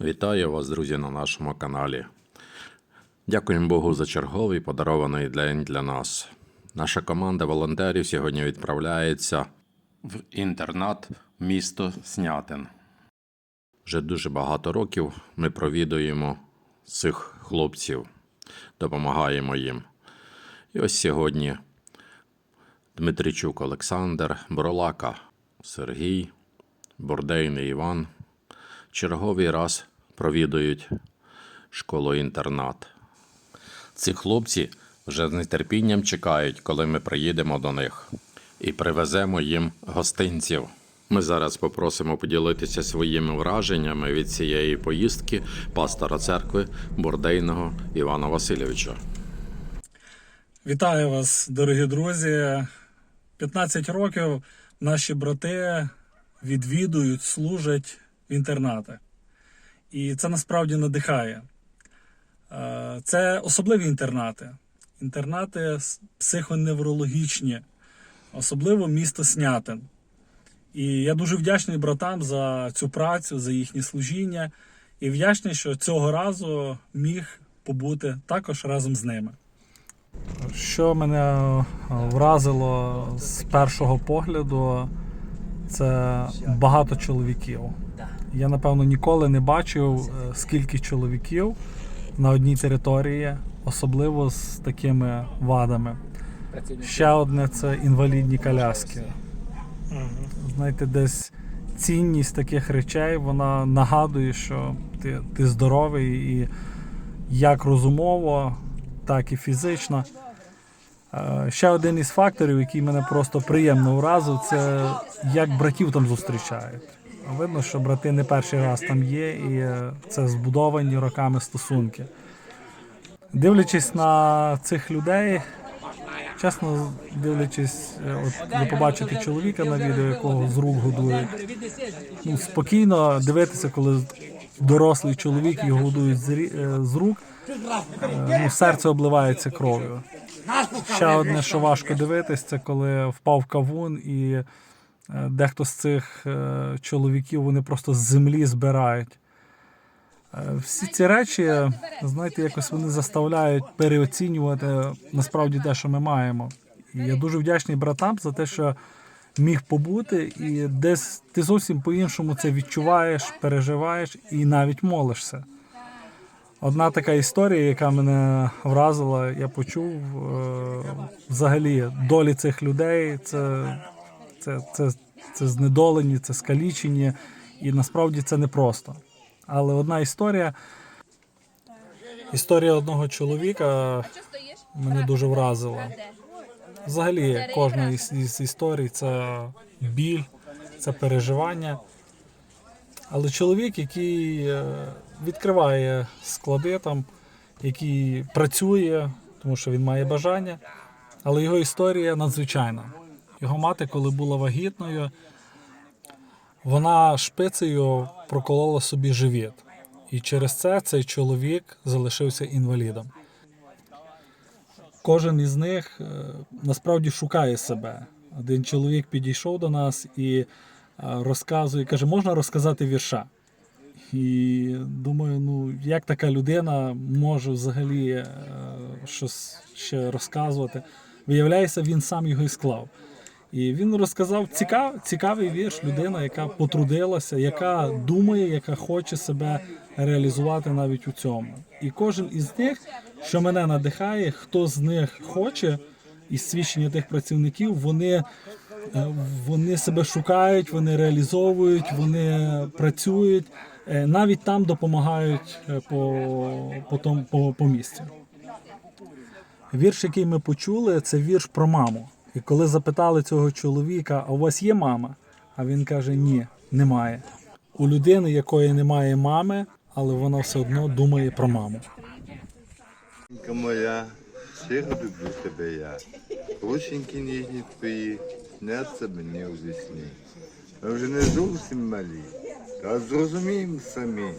Вітаю вас, друзі, на нашому каналі. Дякуємо Богу за черговий подарований день для нас. Наша команда волонтерів сьогодні відправляється в інтернат місто Снятин. Вже дуже багато років ми провідуємо цих хлопців, допомагаємо їм. І ось сьогодні Дмитричук Олександр, Бролака Сергій, Бордейний Іван черговий раз провідують школу-інтернат. Ці хлопці вже з нетерпінням чекають, коли ми приїдемо до них і привеземо їм гостинців. Ми зараз попросимо поділитися своїми враженнями від цієї поїздки пастора церкви Бордейного Івана Васильовича. Вітаю вас, дорогі друзі. 15 років наші брати відвідують, служать інтернати. І це насправді надихає. Е, Це особливі інтернати. Інтернати психоневрологічні, особливо місто Снятин. І я дуже вдячний братам за цю працю, за їхнє служіння. І вдячний, що цього разу міг побути також разом з ними. Що мене е, вразило з першого погляду, це багато чоловіків. Я напевно ніколи не бачив, е, скільки чоловіків на одній території, особливо з такими вадами. Ще одне це інвалідні коляски. Знаєте, десь цінність таких речей вона нагадує, що ти, ти здоровий і як розумово, так і фізично. Е, Ще один із факторів, який мене просто приємно вразив, це як братів там зустрічають. Видно, що брати не перший раз там є, і е, це збудовані роками стосунки. Дивлячись на цих людей, чесно дивлячись, е, от ви побачите чоловіка на відео, якого з рук годують. Ну, спокійно дивитися, коли дорослий чоловік його годують з е, рук, ну, серце обливається кров'ю. Ще одне, що важко дивитись, це коли впав кавун, і дехто з цих е, чоловіків вони просто з землі збирають. Е, Всі ці речі, знаєте, якось вони заставляють переоцінювати насправді те, що ми маємо. І я дуже вдячний братам за те, що міг побути, і десь ти зовсім по-іншому це відчуваєш, переживаєш і навіть молишся. Одна така історія, яка мене вразила, я почув е, взагалі долі цих людей. Це, це, це, це знедолені, це скалічені, і насправді це непросто. Але одна історія. Історія одного чоловіка мене дуже вразила. Взагалі, кожна із, із історій це біль, це переживання. Але чоловік, який е, відкриває склади там, який працює, тому що він має бажання, але його історія надзвичайна. Його мати, коли була вагітною, вона шпицею проколола собі живіт. І через це цей чоловік залишився інвалідом. Кожен із них е, насправді шукає себе. Один чоловік підійшов до нас і е, розказує, каже, можна розказати вірша. І думаю, ну як така людина може взагалі е, щось ще розказувати. Виявляється, він сам його і склав. І він розказав цікав, цікавий вірш, людина, яка потрудилася, яка думає, яка хоче себе реалізувати навіть у цьому. І кожен із них, що мене надихає, хто з них хоче, із свідчення тих працівників, вони, е, вони себе шукають, вони реалізовують, вони працюють, е, навіть там допомагають е, по, по, том- по, по місцю. Вірш, який ми почули, це вірш про маму. І коли запитали цього чоловіка, а у вас є мама? А він каже: ні, немає. У людини, якої немає мами, але вона все одно думає про маму. Моя, щиро люблю тебе я. Рученьки ніжні твої, сняться мені у вісні. Ми вже не зовсім малі, та зрозуміємо самі.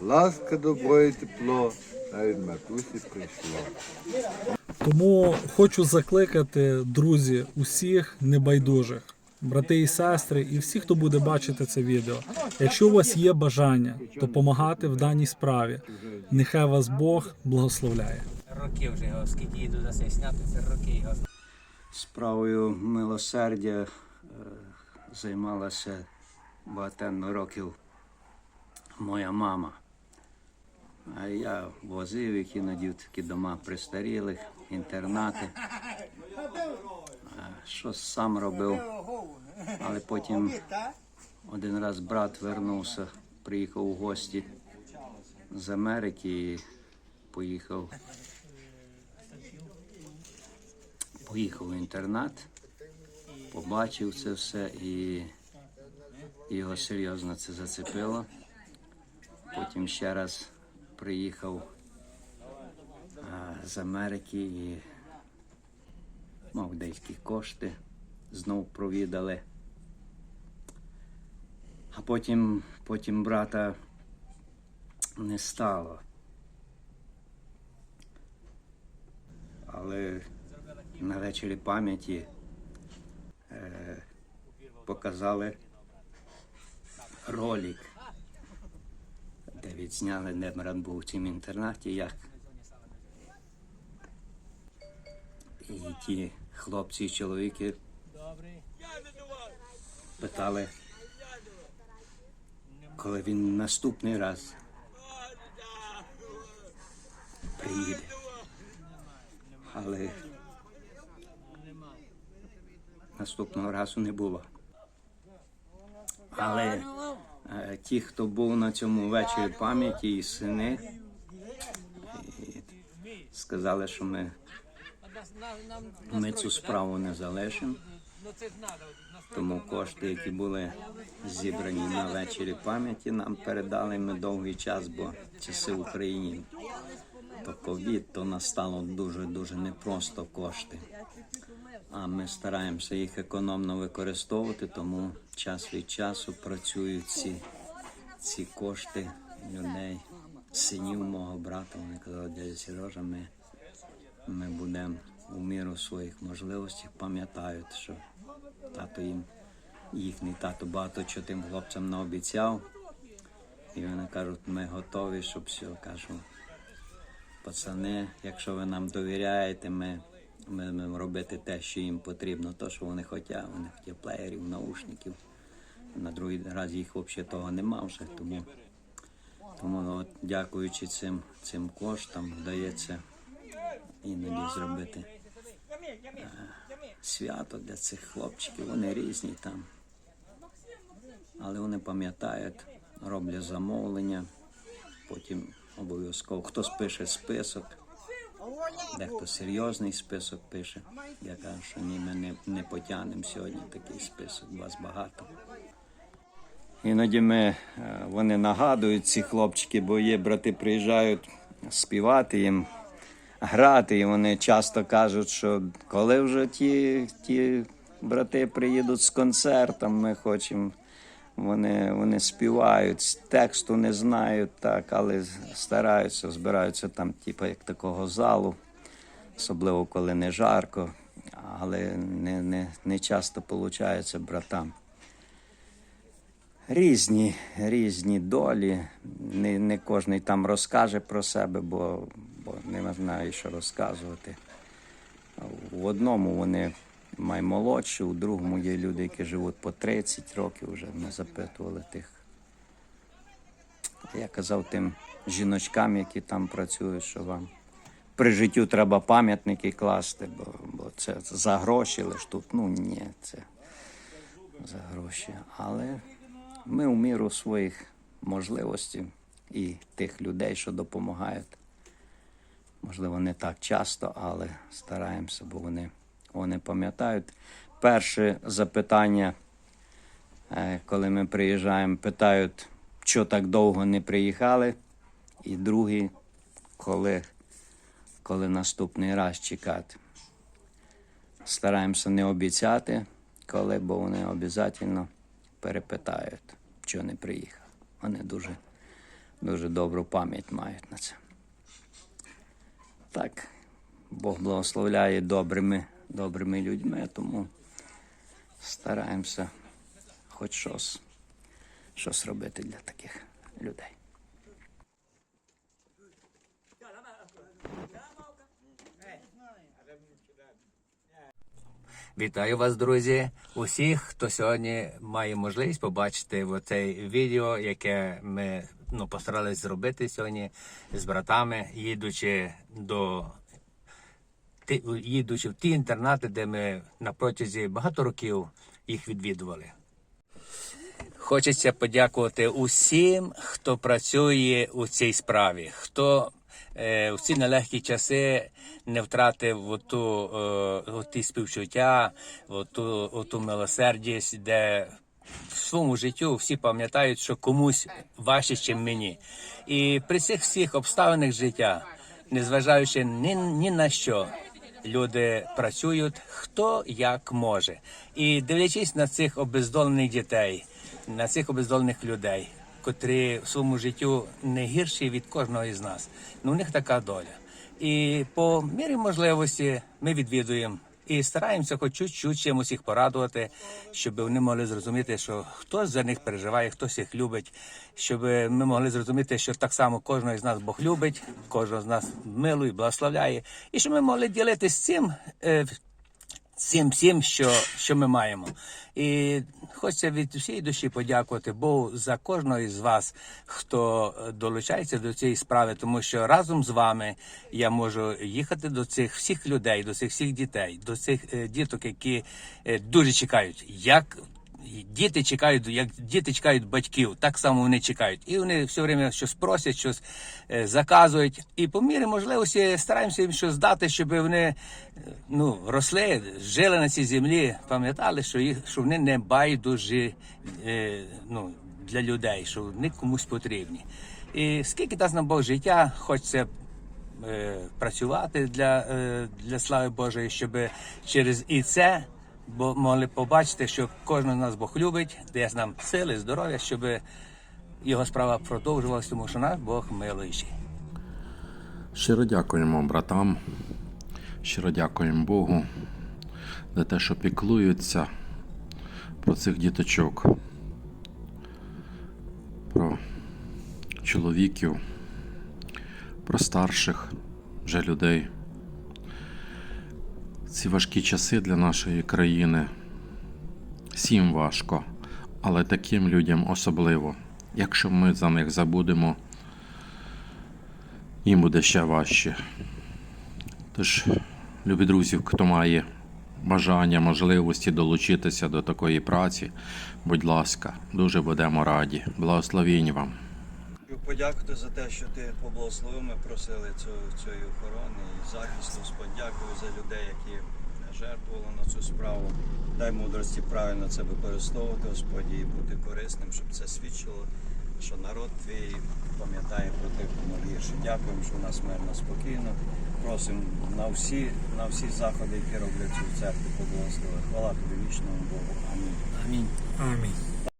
Ласка, добро і тепло, навіть матусі прийшло. Тому хочу закликати, друзі, усіх небайдужих. брати і сестри, і всі, хто буде бачити це відео. Якщо у вас є бажання допомагати в даній справі, нехай вас Бог благословляє. Роки вже його, скільки їду за це сняти, це роки його. Справою милосердя е, займалася багатенно років моя мама. А я возив їх іноді в такі дома престарілих, інтернати. Що сам робив. Але потім один раз брат вернувся, приїхав у гості з Америки і поїхав поїхав в інтернат, побачив це все і його серйозно це зацепило. Потім ще раз приїхав з Америки і мав деякі кошти, знов провідали. А потім, потім брата не стало. Але на вечорі пам'яті е, показали ролик, де відзняли, де Мирон був в цьому інтернаті, як і ті хлопці і чоловіки питали, коли він наступний раз приїде. Але наступного разу не було. Але е, ті, хто був на цьому вечорі пам'яті і сини, сказали, що ми, ми цю справу не залишимо. Тому кошти, які були зібрані на вечорі пам'яті, нам передали ми довгий час, бо часи в Україні то ковід, то настало дуже-дуже непросто кошти. А ми стараємося їх економно використовувати, тому час від часу працюють ці, ці кошти людей, синів мого брата. Вони казали, дядя Сережа, ми, ми будемо у міру своїх можливостей, пам'ятають, що тато їм, їхній тато багато чого тим хлопцям наобіцяв. І вони кажуть, ми готові, щоб все кажу. Пацани, якщо ви нам довіряєте, ми будемо робити те, що їм потрібно, то, що вони хочуть. Вони хочуть плеєрів, наушників. На другий раз їх взагалі того нема вже. Тому, тому от, дякуючи цим, цим коштам, вдається іноді зробити свято для цих хлопчиків. Вони різні там. Але вони пам'ятають, роблять замовлення, потім обов'язково хтось пише список. Дехто серйозний список пише. Я кажу, що ні, ми не, не потягнемо сьогодні такий список, вас багато. Іноді ми, е, вони нагадують ці хлопчики, бо є брати приїжджають співати їм, грати, і вони часто кажуть, що коли вже ті, ті брати приїдуть з концертом, ми хочемо. Вони, вони співають, тексту не знають, так, але стараються, збираються там, типу, як такого залу, особливо коли не жарко, але не, не, не часто виходить братам. Різні, різні долі. Не, не кожен там розкаже про себе, бо, бо не знає, що розказувати. В одному вони наймолодші, у другому є люди, які живуть по 30 років вже. Ми запитували тих. Я казав тим жіночкам, які там працюють, що вам при життю треба пам'ятники класти, бо, бо це за гроші, лиш тут. Ну ні, це за гроші. Але ми в міру своїх можливостей і тих людей, що допомагають. Можливо, не так часто, але стараємося, бо вони, вони пам'ятають. Перше запитання, е, коли ми приїжджаємо, питають, що так довго не приїхали. І друге, коли, коли наступний раз чекати. Стараємося не обіцяти, коли, бо вони обов'язково перепитають, що не приїхав. Вони дуже, дуже добру пам'ять мають на це. Так, Бог благословляє добрими, добрими людьми, тому стараємося хоч щось, щось робити для таких людей. Вітаю вас, друзі! Усіх, хто сьогодні має можливість побачити оце відео, яке ми ну, постарались зробити сьогодні з братами, їдучи до їдучи в ті інтернати, де ми на протязі багато років їх відвідували. Хочеться подякувати усім, хто працює у цій справі, хто е, ці нелегкі часи не втратив оту, е, оті співчуття, оту, оту милосердість, де в своєму життю всі пам'ятають, що комусь важче, ніж мені. І при цих всіх обставинах життя, незважаючи ні, ні на що, люди працюють хто як може. І дивлячись на цих обездолених дітей, на цих обездолених людей, котрі в своєму життю не гірші від кожного із нас. Ну, у них така доля. І по мірі можливості ми відвідуємо і стараємося хоч чуть-чуть чимось їх порадувати, щоб вони могли зрозуміти, що хтось за них переживає, хтось їх любить, щоб ми могли зрозуміти, що так само кожного з нас Бог любить, кожного з нас милує, благословляє, і щоб ми могли ділитися цим. е, цим всім, що, що ми маємо. І хочеться від всієї душі подякувати Богу за кожного із вас, хто е, долучається до цієї справи, тому що разом з вами я можу їхати до цих всіх людей, до цих всіх дітей, до цих е, діток, які е, дуже чекають, як Діти чекають, як діти чекають батьків, так само вони чекають. І вони все время щось просять, щось е, заказують. І по мірі можливості стараємося їм щось дати, щоб вони е, ну, росли, жили на цій землі, пам'ятали, що їх що вони не байдужі е, ну, для людей, що вони комусь потрібні. І скільки дасть нам Бог життя, хочеться е, працювати для, для слави Божої, щоб через і це бо могли побачити, що кожен з нас Бог любить, дасть нам сили, здоров'я, щоб його справа продовжувалася, тому що наш Бог милуючий. Щиро дякуємо братам, щиро дякуємо Богу за те, що піклуються про цих діточок, про чоловіків, про старших вже людей. Ці важкі часи для нашої країни всім важко, але таким людям особливо. Якщо ми за них забудемо, їм буде ще важче. Тож, любі друзі, хто має бажання, можливості долучитися до такої праці, будь ласка, дуже будемо раді. Благословінь вам. Подякувати за те, що ти поблагословив. Ми просили цього, цієї охорони і захисту. Господь, дякую за людей, які жертвували на цю справу. Дай мудрості правильно це використовувати, Господь, і бути корисним, щоб це свідчило, що народ твій пам'ятає про тих, кому гірше. Дякуємо, що у нас мирно, спокійно. Просимо на всі, на всі заходи, які роблять цю церкву, поблагослови. Хвала тобі вічному Богу. Амінь. Амінь. Амінь.